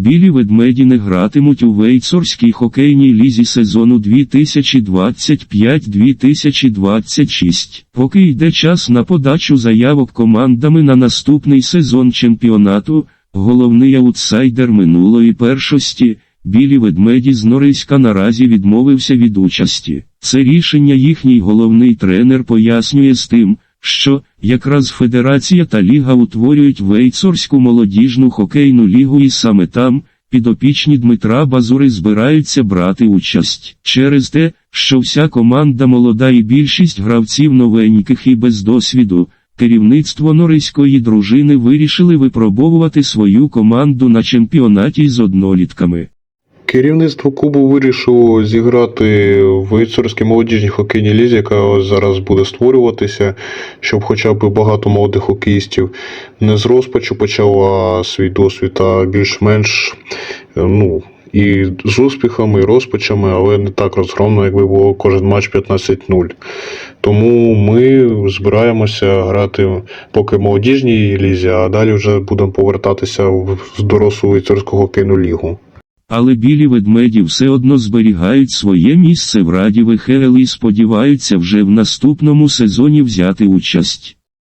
Білі ведмеді не гратимуть у Вейцорській хокейній лізі сезону 2025-2026. Поки йде час на подачу заявок командами на наступний сезон чемпіонату, головний аутсайдер минулої першості, білі ведмеді з Норильська наразі відмовився від участі. Це рішення їхній головний тренер пояснює з тим, що якраз Федерація та Ліга утворюють Вейцорську молодіжну хокейну лігу і саме там, підопічні Дмитра Базури збираються брати участь. Через те, що вся команда молода і більшість гравців новеньких і без досвіду, керівництво норильської дружини вирішили випробовувати свою команду на чемпіонаті з однолітками. Керівництво клубу вирішило зіграти в Вейцорській молодіжній хокейній лізі, яка зараз буде створюватися, щоб хоча б багато молодих хокеїстів не з розпачу почала свій досвід, а більш-менш е, ну, і з успіхами, і розпачами, але не так розгромно, якби було кожен матч 15-0. Тому ми збираємося грати поки в молодіжній лізі, а далі вже будемо повертатися в дорослу Вейцорську хокейну лігу. Але білі ведмеді все одно зберігають своє місце в Раді ВХЛ і сподіваються вже в наступному сезоні взяти участь.